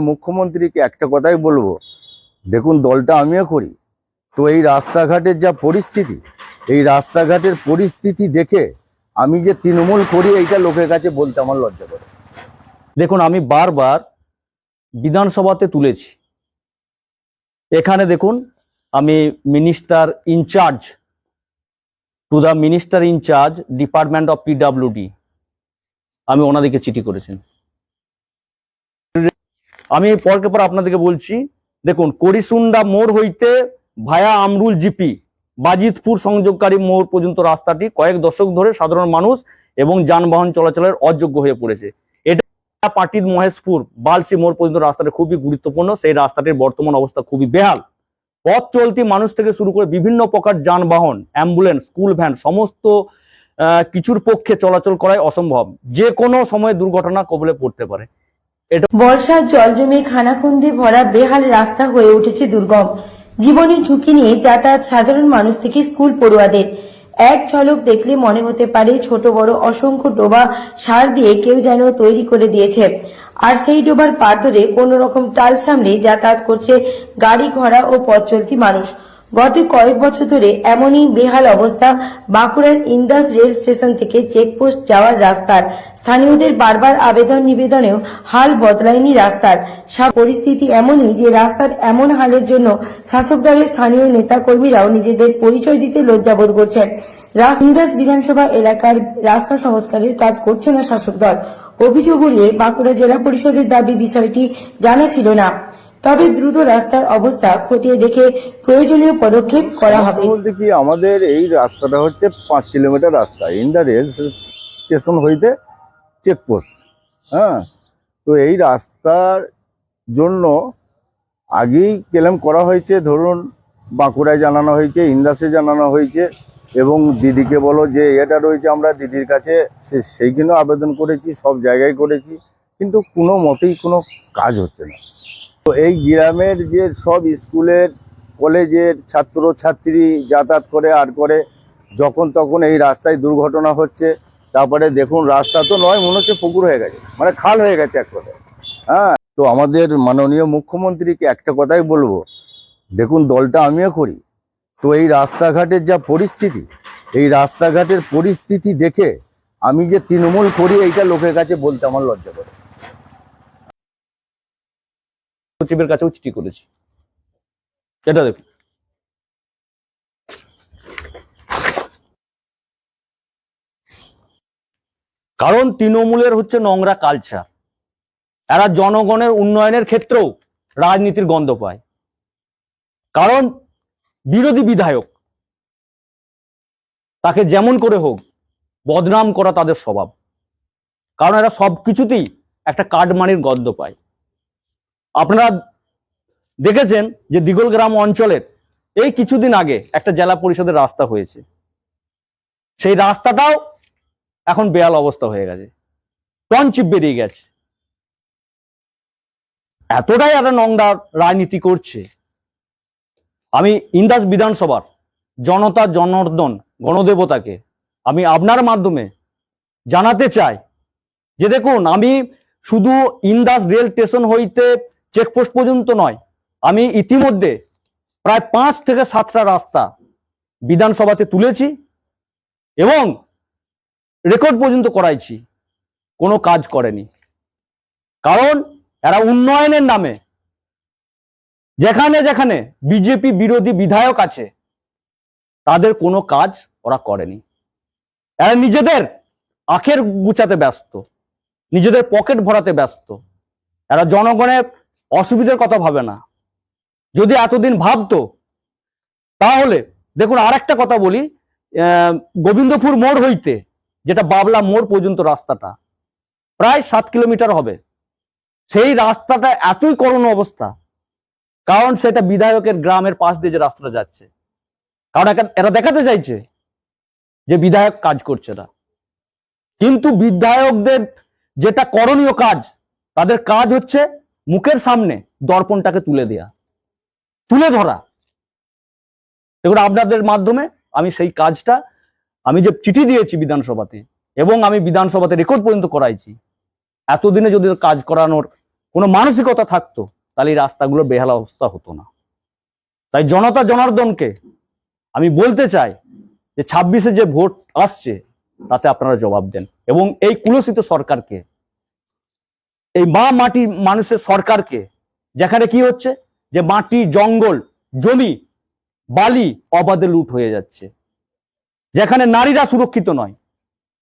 মুখ্যমন্ত্রীকে একটা কথাই বলব। দেখুন, দলটা আমিও করি। তো এই রাস্তাঘাটের যা পরিস্থিতি, এই রাস্তাঘাটের পরিস্থিতি দেখে আমি যে তৃণমূল করি, এইটা লোকের কাছে বলতে আমার লজ্জা করে। দেখুন, আমি বারবার বিধানসভাতে তুলেছি। এখানে দেখুন, আমি minister incharge to the minister incharge department of PWD আমি ওনাদেরকে চিঠি করেছি আমি পরকে পর আপনাদেরকে বলছি, দেখুন, করিসুন্ডা মোড় হইতে ভায়া আমরুল জিপি, বাজিতপুর সংযোগকারী মোড় পর্যন্ত রাস্তাটি কয়েক দশক ধরে সাধারণ মানুষ এবং যানবাহন চলাচলের অযোগ্য হয়ে পড়েছে। এটা পাটির মহেশপুর, বালসি মোড় পর্যন্ত রাস্তাটা খুবই গুরুত্বপূর্ণ, সেই রাস্তাটির বর্তমান অবস্থা খুবই বেহাল। পথ চলতি মানুষ থেকে শুরু করে বিভিন্ন প্রকার যানবাহন, অ্যাম্বুলেন্স, স্কুল ভ্যান, সমস্ত কিছুর পক্ষে চলাচল করাই অসম্ভব। যে কোনো সময় দুর্ঘটনা কবলে পড়তে পারে। বর্ষার জল জমে খানাখন্দে ভরা বেহাল রাস্তা হয়ে উঠেছে দুর্গম। জীবনের ঝুঁকি নিয়ে যাতায়াত সাধারণ মানুষ থেকে স্কুল পড়ুয়াদের। এক ঝলক দেখলে মনে হতে পারে ছোট বড় অসংখ্য ডোবা সার দিয়ে কেউ যেন তৈরি করে দিয়েছে। আর সেই ডোবার পার ধরে কোন রকম টাল সামলে যাতায়াত করছে গাড়ি, ঘোড়া ও পথ চলতি মানুষ। গত কয়েক বছর ধরে এমনই বেহাল অবস্থা বাঁকুড়ার ইন্দাস রেল স্টেশন থেকে চেকপোস্ট যাওয়ার রাস্তার। স্থানীয়দের বারবার আবেদন নিবেদনেও হাল বদলায়নি রাস্তার। পরিস্থিতি এমনই যে রাস্তার এমন হালের জন্য শাসক দলের স্থানীয় নেতা কর্মীরাও নিজেদের পরিচয় দিতে লজ্জাবোধ করছেন। ইন্দাস বিধানসভা এলাকার রাস্তা সংস্কারের কাজ করছে না শাসক দল। অভিযোগ উড়িয়ে বাঁকুড়া জেলা পরিষদের দাবি বিষয়টি জানা ছিল না। তবে দ্রুত রাস্তার অবস্থা খতিয়ে দেখে প্রয়োজনীয় পদক্ষেপ করা হবে। বলতে কি, আমাদের এই রাস্তাটা হচ্ছে পাঁচ কিলোমিটার রাস্তা। ইন দ্য রেল স্টেশন হইতে চেকপোস্ট হ্যাঁ? তো এই রাস্তার জন্য আগেই ক্লেম করা হয়েছে, ধরুন বাঁকুড়ায় জানানো হয়েছে, ইন্দাসে জানানো হয়েছে, এবং দিদিকে বলো যে এটা রয়েছে, আমরা দিদির কাছে সে সেইখানেও আবেদন করেছি, সব জায়গায় করেছি, কিন্তু কোনো মতেই কোনো কাজ হচ্ছে না। তো এই গ্রামের যে সব স্কুলের, কলেজের ছাত্র ছাত্রী যাতায়াত করে, আর করে, যখন তখন এই রাস্তায় দুর্ঘটনা হচ্ছে, তারপরে দেখুন রাস্তা তো নয়, মনে হচ্ছে পুকুর হয়ে গেছে মানে খাল হয়ে গেছে এক কথায় হ্যাঁ তো আমাদের মাননীয় মুখ্যমন্ত্রীকে একটা কথাই বলব, দেখুন দলটা আমিও করি, তো এই রাস্তাঘাটের যা পরিস্থিতি, এই রাস্তাঘাটের পরিস্থিতি দেখে আমি যে তৃণমূল করি, এইটা লোকের কাছে বলতে আমার লজ্জা করে। সচিবের কাছেও চিঠি করেছি। এটা দেখুন। কারণ তৃণমূলের হচ্ছে নোংরা কালচার এরা জনগণের উন্নয়নের ক্ষেত্রেও রাজনীতির গন্ধ পায়। কারণ বিরোধী বিধায়ক, তাকে যেমন করে হোক, বদনাম করা তাদের স্বভাব। কারণ এরা সব কিছুতেই একটা কাঠমানির গন্ধ পায়। আপনারা দেখেছেন যে দিগলগ্রাম অঞ্চলের এই কিছুদিন আগে একটা জেলা পরিষদের রাস্তা হয়েছে। সেই রাস্তাটাও এখন বেয়াল অবস্থা হয়ে গেছে। টনচিপ বেরিয়ে গেছে। এতটাই একটা নোংরা রাজনীতি করছে। আমি ইন্দাস বিধানসভার জনতা জনার্দন গণদেবতাকে আমি আপনার মাধ্যমে জানাতে চাই যে দেখুন, আমি শুধু ইন্দাস রেল স্টেশন হইতে চেকপোস্ট পর্যন্ত নয়। আমি ইতিমধ্যে প্রায় পাঁচ থেকে সাতটা রাস্তা বিধানসভাতে তুলেছি এবং রেকর্ড পর্যন্ত করাইছি। কোনো কাজ করেনি। কারণ এরা উন্নয়নের নামে যেখানে যেখানে বিজেপি বিরোধী বিধায়ক আছে, তাদের কোনো কাজ ওরা করেনি। এরা নিজেদের আখের গুছাতে ব্যস্ত, নিজেদের পকেট ভরাতে ব্যস্ত। এরা জনগণের অসুবিধার কথা ভাবে না। যদি এতদিন ভাবতো, তাহলে দেখুন আর একটা কথা বলি গোবিন্দপুর মোড় হইতে, যেটা বাবলা মোড় পর্যন্ত রাস্তাটা, প্রায় সাত কিলোমিটার হবে। সেই রাস্তাটা এতই করুণ অবস্থা, কারণ সেটা বিধায়কের গ্রামের পাশ দিয়ে যে রাস্তাটা যাচ্ছে। কারণ এরা দেখাতে চাইছে যে বিধায়ক কাজ করছে না। কিন্তু বিধায়কদের যেটা করণীয় কাজ, তাদের কাজ হচ্ছে মুখের সামনে দর্পণটাকে তুলে দেয়া, তুলে ধরা। দেখুন আপনাদের মাধ্যমে আমি সেই কাজটা, আমি যে চিঠি দিয়েছি বিধানসভাতে এবং আমি বিধানসভাতে রেকর্ড পর্যন্ত করাইছি, এতদিনে যদি কাজ করানোর কোনো মানসিকতা থাকতো, তাহলে এই রাস্তাগুলো বেহাল অবস্থা হতো না। তাই জনতা জনার্দনকে আমি বলতে চাই যে ছাব্বিশে যে ভোট আসছে, তাতে আপনারা জবাব দেন এবং এই কুলসিত সরকারকে এই মা মাটি মানুষের সরকারকে, যেখানে কি হচ্ছে? যে মাটি, জঙ্গল, জমি, বালি অবাধে লুট হয়ে যাচ্ছে। যেখানে নারীরা সুরক্ষিত নয়,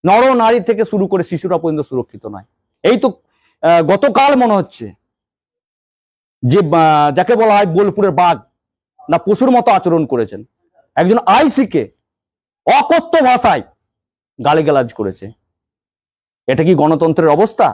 নর নারী থেকে শুরু করে শিশুরা পর্যন্ত সুরক্ষিত নয়। এই তো গতকাল মনে হচ্ছে যে যাকে বলা হয় বোলপুরের বাঘ, না পশুর মতো আচরণ করেছেন। একজন আইসিকে অকথ্য ভাষায় গালিগালাজ করেছে। এটা কি গণতন্ত্রের অবস্থা?